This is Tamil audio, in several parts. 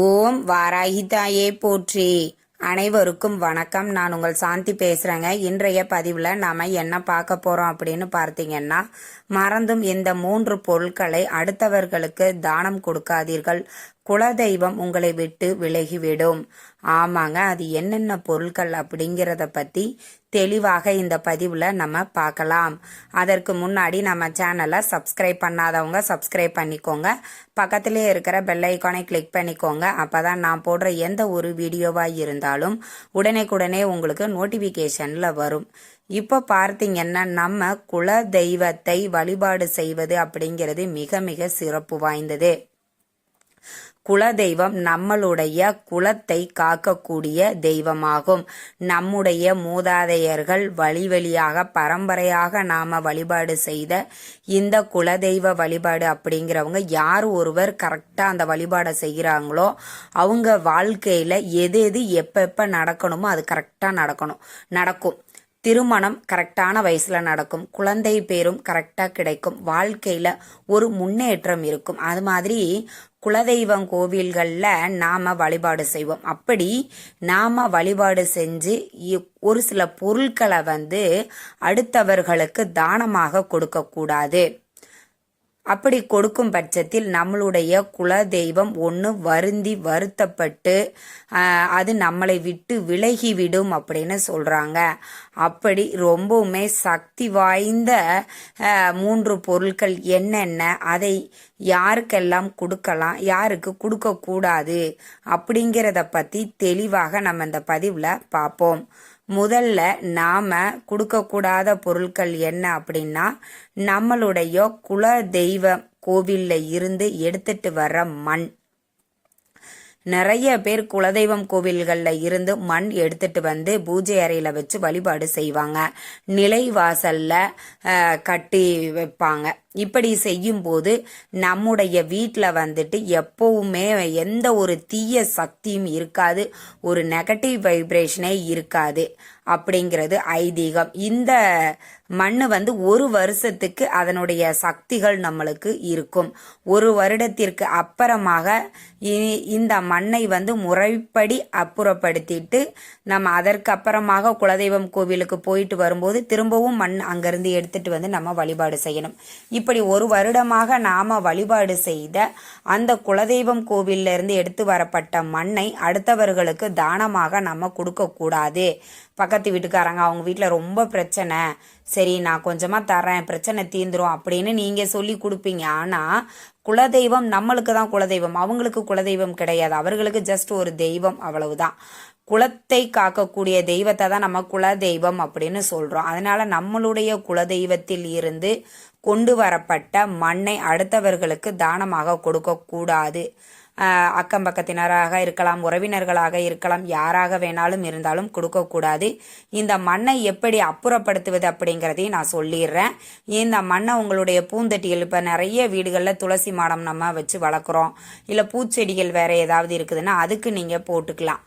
ஓம் வாராகிதாயே போற்றி. அனைவருக்கும் வணக்கம். நான் உங்கள் சாந்தி பேசுறேங்க. இன்றைய பதிவில் நாம என்ன பார்க்க போறோம் அப்படின்னு பார்த்தீங்கன்னா மறந்தும் இந்த மூன்று பொருட்களை அடுத்தவர்களுக்கு தானம் கொடுக்காதீர்கள். குலதெய்வம் உங்களை விட்டு விலகிவிடும். ஆமாங்க அது என்னென்ன பொருட்கள் அப்படிங்கிறத பத்தி தெளிவாக இந்த பதிவில் நம்ம பார்க்கலாம். அதற்கு முன்னாடி நம்ம சேனலை சப்ஸ்கிரைப் பண்ணாதவங்க சப்ஸ்கிரைப் பண்ணிக்கோங்க. பக்கத்திலே இருக்கிற பெல் ஐக்கானை கிளிக் பண்ணிக்கோங்க. அப்பதான் நான் போடுற எந்த ஒரு வீடியோவாக இருந்தாலும் உடனே உங்களுக்கு நோட்டிஃபிகேஷனில் வரும். இப்போ பார்த்தீங்கன்னா நம்ம குல தெய்வத்தை வழிபாடு செய்வது அப்படிங்கிறது மிக மிக சிறப்பு வாய்ந்தது. குலதெய்வம் நம்மளுடைய குலத்தை காக்கக்கூடிய தெய்வமாகும். நம்முடைய மூதாதையர்கள் வழி வழியாக பரம்பரையாக நாம வழிபாடு செய்த இந்த குலதெய்வ வழிபாடு அப்படிங்கிறவங்க யார் ஒருவர் கரெக்டா அந்த வழிபாடை செய்கிறாங்களோ அவங்க வாழ்க்கையில எது எது எப்ப நடக்கணுமோ அது கரெக்டா நடக்கணும். நடக்கும். திருமணம் கரெக்டான வயசுல நடக்கும். குழந்தை பேரும் கரெக்டா கிடைக்கும். வாழ்க்கையில ஒரு முன்னேற்றம் இருக்கும். அது மாதிரி குலதெய்வம் கோவில்களில் நாம வழிபாடு செய்வோம். அப்படி நாம வழிபாடு செஞ்சு ஒரு சில பொருட்களை வந்து அடுத்தவர்களுக்கு தானமாக கொடுக்கக்கூடாது. அப்படி கொடுக்கும் பட்சத்தில் நம்மளுடைய குல தெய்வம் ஒன்று வருந்தி வருத்தப்பட்டு அது நம்மளை விட்டு விலகிவிடும் அப்படின்னு சொல்கிறாங்க அப்படி ரொம்பவுமே சக்தி வாய்ந்த மூன்று பொருட்கள் என்னென்ன அதை யாருக்கெல்லாம் கொடுக்கலாம் யாருக்கு கொடுக்கக்கூடாது அப்படிங்கிறத பற்றி தெளிவாக நம்ம இந்த பதிவில் பார்ப்போம். முதல்ல நாம கொடுக்கக்கூடாத பொருட்கள் என்ன அப்படின்னா நம்மளுடைய குல தெய்வ கோவிலில் இருந்து எடுத்துட்டு வர்ற மண். நிறைய பேர் குலதெய்வம் கோவில்களில் இருந்து மண் எடுத்துட்டு வந்து பூஜை அறையில் வச்சு வழிபாடு செய்வாங்க. நிலை வாசல்ல கட்டி வைப்பாங்க. இப்படி செய்யும்போது நம்முடைய வீட்டில் வந்துட்டு எப்பவுமே எந்த ஒரு தீய சக்தியும் இருக்காது ஒரு நெகட்டிவ் வைப்ரேஷனே இருக்காது அப்படிங்கிறது ஐதீகம். இந்த மண் வந்து ஒரு வருஷத்துக்கு அதனுடைய சக்திகள் நம்மளுக்கு இருக்கும். ஒரு வருடத்திற்கு அப்புறமாக இந்த மண்ணை வந்து முறைப்படி அப்புறப்படுத்திட்டு நம்ம அதற்கு அப்புறமாக குலதெய்வம் கோவிலுக்கு போயிட்டு வரும்போது திரும்பவும் மண் அங்கிருந்து எடுத்துட்டு வந்து நம்ம வழிபாடு செய்யணும். இப்படி ஒரு வருடமாக நாம வழிபாடு செய்த அந்த குலதெய்வம் கோவிலிருந்து எடுத்து வரப்பட்ட மண்ணை அடுத்தவர்களுக்கு தானமாக நம்ம கொடுக்கக்கூடாது பக்கத்து வீட்டுக்காரங்க அவங்க வீட்டில் ரொம்ப பிரச்சனை. சரி நான் கொஞ்சமாக தரேன் பிரச்சனை தீந்துரும் அப்படின்னு நீங்கள் சொல்லி கொடுப்பீங்க. ஆனால் குலதெய்வம் நம்மளுக்கு தான் குலதெய்வம். அவங்களுக்கு குலதெய்வம் கிடையாது. அவர்களுக்கு ஜஸ்ட் ஒரு தெய்வம் அவ்வளவுதான். குலத்தை காக்கக்கூடிய தெய்வத்தை தான் நம்ம குல தெய்வம் அப்படின்னு சொல்றோம். அதனால நம்மளுடைய குலதெய்வத்தில் இருந்து கொண்டு வரப்பட்ட மண்ணை அடுத்தவர்களுக்கு தானமாக கொடுக்கக்கூடாது அக்கம் பக்கத்தினராக இருக்கலாம் உறவினர்களாக இருக்கலாம் யாராக வேணாலும் இருந்தாலும் கொடுக்கக்கூடாது இந்த மண்ணை எப்படி அப்புறப்படுத்துவது அப்படிங்கிறதையும் நான் சொல்லிடுறேன். இந்த மண்ணை உங்களுடைய பூந்தட்டிகள் இப்போ நிறைய வீடுகளில் துளசி மாடம் நம்ம வச்சு வளர்க்குறோம். இல்லை பூச்செடிகள் வேறு ஏதாவது இருக்குதுன்னா அதுக்கு நீங்கள் போட்டுக்கலாம்.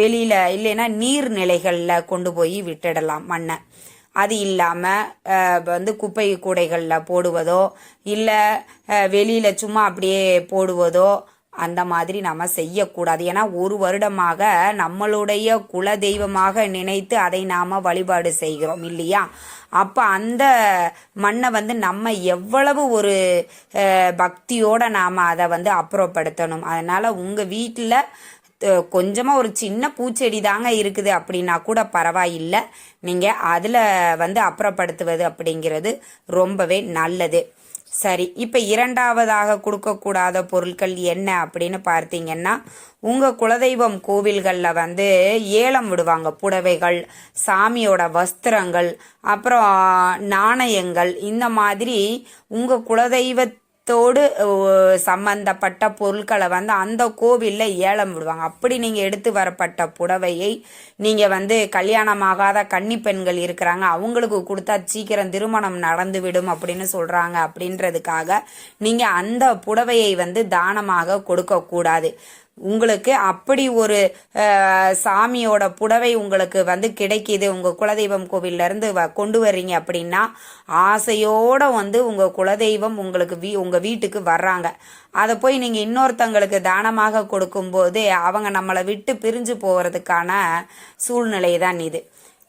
வெளியில் இல்லைன்னா நீர்நிலைகளில் கொண்டு போய் விட்டுடலாம் மண்ணை. அது இல்லாமல் வந்து குப்பை கூடைகளில் போடுவதோ இல்லை வெளியில் சும்மா அப்படியே போடுவதோ அந்த மாதிரி நம்ம செய்யக்கூடாது. ஏன்னா ஒரு வருடமாக நம்மளுடைய குல தெய்வமாக நினைத்து அதை நாம் வழிபாடு செய்கிறோம் இல்லையா? அப்போ அந்த மண்ணை வந்து நம்ம எவ்வளவு ஒரு பக்தியோடு நாம் அதை வந்து அப்புறப்படுத்தணும். அதனால் உங்கள் வீட்டில் கொஞ்சமாக ஒரு சின்ன பூச்செடி தாங்க இருக்குது அப்படின்னா கூட பரவாயில்லை. நீங்கள் அதில் வந்து அப்புறப்படுத்துவது அப்படிங்கிறது ரொம்பவே நல்லது. சரி இப்போ இரண்டாவதாக கொடுக்கக்கூடாத பொருட்கள் என்ன அப்படின்னு பார்த்தீங்கன்னா உங்கள் குலதெய்வம் கோவில்களில் வந்து ஏலம் விடுவாங்க. புடவைகள் சாமியோட வஸ்திரங்கள் அப்புறம் நாணயங்கள் இந்த மாதிரி உங்கள் குலதெய்வ தோடு சம்பந்தப்பட்ட பொருட்களை வந்து அந்த கோவிலில் ஏலம் விடுவாங்க. அப்படி நீங்கள் எடுத்து வரப்பட்ட புடவையை நீங்கள் வந்து கல்யாணமாகாத கன்னி பெண்கள் இருக்கிறாங்க அவங்களுக்கு கொடுத்தா சீக்கிரம் திருமணம் நடந்து விடும் அப்படின்னு சொல்கிறாங்க அப்படின்றதுக்காக நீங்கள் அந்த புடவையை வந்து தானமாக கொடுக்கக்கூடாது. உங்களுக்கு அப்படி ஒரு சாமியோட புடவை உங்களுக்கு வந்து கிடைக்கிது. உங்கள் குலதெய்வம் கோவில்லேருந்து வ கொண்டு வர்றீங்க அப்படின்னா ஆசையோடு வந்து உங்கள் குலதெய்வம் உங்களுக்கு வீ உங்கள் வீட்டுக்கு வர்றாங்க. அதை போய் நீங்கள் இன்னொருத்தங்களுக்கு தானமாக கொடுக்கும்போது அவங்க நம்மளை விட்டு பிரிஞ்சு போகிறதுக்கான சூழ்நிலை தான் இது.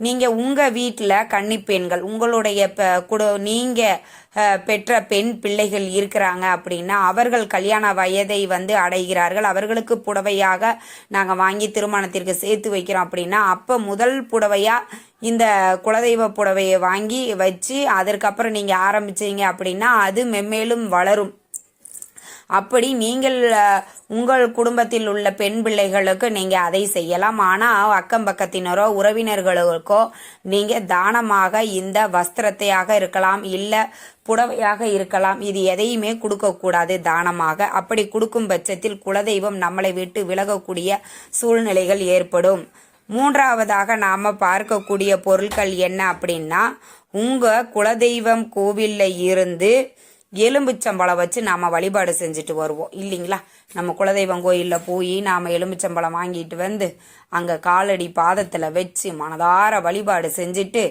நீங்கள் உங்கள் வீட்டில் கன்னிப்பெண்கள் உங்களுடைய ப குடு நீங்கள் பெற்ற பெண் பிள்ளைகள் இருக்கிறாங்க அப்படின்னா அவர்கள் கல்யாண வயதை வந்து அடைகிறார்கள். அவர்களுக்கு புடவையாக நாங்கள் வாங்கி திருமணத்திற்கு சேர்த்து வைக்கிறோம் அப்படின்னா அப்போ முதல் புடவையாக இந்த குலதெய்வ புடவையை வாங்கி வச்சு அதற்கப்புறம் நீங்கள் ஆரம்பிச்சீங்க அப்படின்னா அது மென்மேலும் வளரும். அப்படி நீங்கள் உங்கள் குடும்பத்தில் உள்ள பெண் பிள்ளைகளுக்கு நீங்கள் அதை செய்யலாம். ஆனால் அக்கம் பக்கத்தினரோ உறவினர்களுக்கோ நீங்கள் தானமாக இந்த வஸ்திரத்தையாக இருக்கலாம் இல்லை புடவையாக இருக்கலாம். இது எதையுமே கொடுக்கக்கூடாது தானமாக. அப்படி கொடுக்கும் பட்சத்தில் குலதெய்வம் நம்மளை விட்டு விலகக்கூடிய சூழ்நிலைகள் ஏற்படும். மூன்றாவதாக நாம் பார்க்கக்கூடிய பொருட்கள் என்ன அப்படின்னா உங்கள் குலதெய்வம் கோவிலில் இருந்து எலும்புச்சம்பழம் வச்சு நாம் வழிபாடு செஞ்சுட்டு வருவோம். இல்லைங்களா? நம்ம குலதெய்வம் கோயிலில் போய் நாம் எலும்புச்சம்பழம் வாங்கிட்டு வந்து அங்கே காலடி பாதத்தில் வச்சு மனதார வழிபாடு செஞ்சுட்டு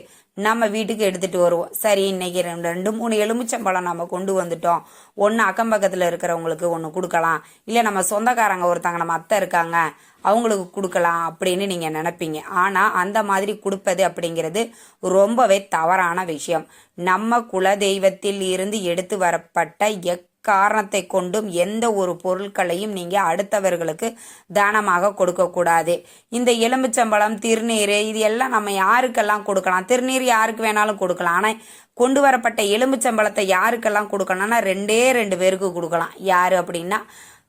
நம்ம வீட்டுக்கு எடுத்துட்டு வருவோம். சரி இன்னைக்கு ரெண்டு ரெண்டு மூணு எலுமிச்சம்பழம் நம்ம கொண்டு வந்துட்டோம். ஒன்று அக்கம் பக்கத்தில் இருக்கிறவங்களுக்கு ஒன்று கொடுக்கலாம். இல்லை நம்ம சொந்தக்காரங்க ஒருத்தங்க நம்ம அத்தை இருக்காங்க அவங்களுக்கு கொடுக்கலாம் அப்படின்னு நீங்கள் நினைப்பீங்க. ஆனால் அந்த மாதிரி கொடுப்பது அப்படிங்கிறது ரொம்பவே தவறான விஷயம். நம்ம குலதெய்வத்தில் இருந்து எடுத்து வரப்பட்ட எக் காரணத்தை கொண்டும் எந்த ஒரு பொருட்களையும் நீங்கள் அடுத்தவர்களுக்கு தானமாக கொடுக்கக்கூடாது இந்த எலும்புச்சம்பளம் திருநீர் இது எல்லாம் நம்ம யாருக்கெல்லாம் கொடுக்கலாம்? திருநீர் யாருக்கு வேணாலும் கொடுக்கலாம். ஆனால் கொண்டு வரப்பட்ட எலும்புச்சம்பளத்தை யாருக்கெல்லாம் கொடுக்கலாம்னா ரெண்டே ரெண்டு பேருக்கு கொடுக்கலாம். யார் அப்படின்னா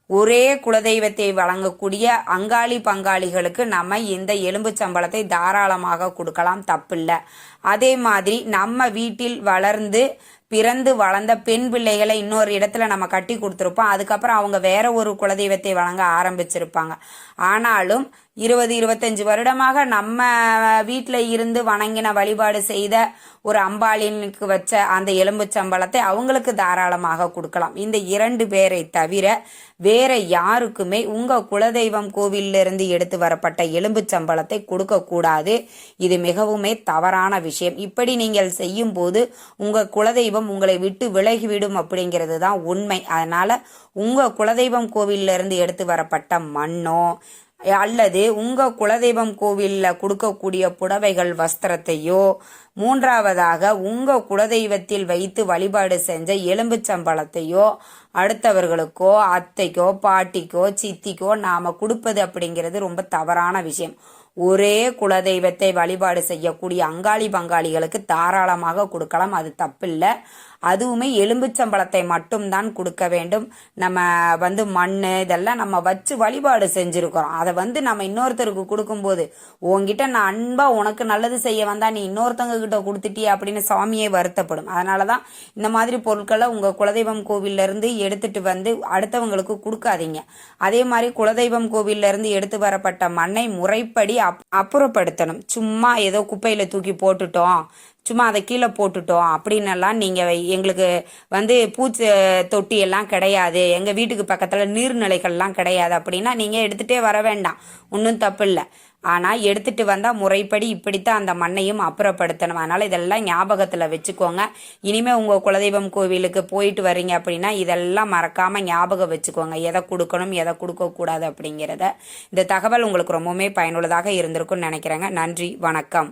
ஒரே குலதெய்வத்தை வழங்கக்கூடிய அங்காளி பங்காளிகளுக்கு நம்ம இந்த எலும்பு சம்பளத்தை தாராளமாக கொடுக்கலாம். தப்பில்லை. அதே மாதிரி நம்ம வீட்டில் வளர்ந்து பிறந்து வளர்ந்த பெண் பிள்ளைகளை இன்னொரு இடத்துல நம்ம கட்டி கொடுத்துருப்போம். அதுக்கப்புறம் அவங்க வேற ஒரு குலதெய்வத்தை வழங்க ஆரம்பிச்சிருப்பாங்க. ஆனாலும் இருபது இருபத்தஞ்சு வருடமாக நம்ம வீட்டில் இருந்து வணங்கின வழிபாடு செய்த ஒரு அம்பாளினுக்கு வச்ச அந்த எலும்புச்சம்பளத்தை அவங்களுக்கு தாராளமாக கொடுக்கலாம். இந்த இரண்டு பேரை தவிர வேற யாருக்குமே உங்க குலதெய்வம் கோவிலிருந்து எடுத்து வரப்பட்ட எலும்புச்சம்பளத்தை சம்பளத்தை இது மிகவுமே தவறான விஷயம். இப்படி நீங்கள் செய்யும் போது உங்க குலதெய்வம் உங்களை விட்டு விலகிவிடும் அப்படிங்கிறது தான் உண்மை. அதனால உங்க குலதெய்வம் கோவிலிருந்து இருந்து எடுத்து வரப்பட்ட மண்ணோ அல்லது உங்கள் குலதெய்வம் கோவிலில் கொடுக்கக்கூடிய புடவைகள் வஸ்திரத்தையோ மூன்றாவதாக உங்கள் குலதெய்வத்தில் வைத்து வழிபாடு செஞ்ச எலும்புச்சம்பளத்தையோ அடுத்தவர்களுக்கோ அத்தைக்கோ பாட்டிக்கோ சித்திக்கோ நாம் கொடுப்பது அப்படிங்கிறது ரொம்ப தவறான விஷயம். ஒரே குலதெய்வத்தை வழிபாடு செய்யக்கூடிய அங்காளி பங்காளிகளுக்கு தாராளமாக கொடுக்கலாம். அது தப்பில்லை. அதுவுமே எலும்புச்சம்பளத்தை மட்டும்தான் கொடுக்க வேண்டும். நம்ம வந்து மண் இதெல்லாம் நம்ம வச்சு வழிபாடு செஞ்சுருக்கிறோம். அதை வந்து நம்ம இன்னொருத்தருக்கு கொடுக்கும்போது உன்கிட்ட நான் அன்பா உனக்கு நல்லது செய்ய வந்தா நீ இன்னொருத்தவங்க கிட்ட கொடுத்துட்டியே அப்படின்னு சாமியே வருத்தப்படும். அதனால தான் இந்த மாதிரி பொருட்களை உங்கள் குலதெய்வம் கோவில்ல இருந்து எடுத்துட்டு வந்து அடுத்தவங்களுக்கு கொடுக்காதீங்க. அதே மாதிரி குலதெய்வம் கோவில்ல இருந்து எடுத்து வரப்பட்ட மண்ணை முறைப்படி அப் அப்புறப்படுத்தணும். சும்மா ஏதோ குப்பையில் தூக்கி போட்டுட்டோம். சும்மா அதை கீழே போட்டுட்டோம் அப்படின்னெல்லாம் நீங்கள் எங்களுக்கு வந்து பூச்சி தொட்டி எல்லாம் கிடையாது. எங்கள் வீட்டுக்கு பக்கத்தில் நீர்நிலைகள்லாம் கிடையாது அப்படின்னா நீங்கள் எடுத்துகிட்டே வர வேண்டாம். ஒன்றும் தப்பு இல்லை ஆனால் எடுத்துட்டு வந்தால் முறைப்படி இப்படித்தான் அந்த மண்ணையும் அப்புறப்படுத்தணும். அதனால் இதெல்லாம் ஞாபகத்தில் வச்சுக்கோங்க. இனிமேல் உங்கள் குலதெய்வம் கோவிலுக்கு போயிட்டு வர்றீங்க அப்படின்னா இதெல்லாம் மறக்காமல் ஞாபகம் வச்சுக்கோங்க. எதை கொடுக்கணும் எதை கொடுக்கக்கூடாது அப்படிங்கிறத. இந்த தகவல் உங்களுக்கு ரொம்பவுமே பயனுள்ளதாக இருந்திருக்கும்னு நினைக்கிறேங்க. நன்றி வணக்கம்.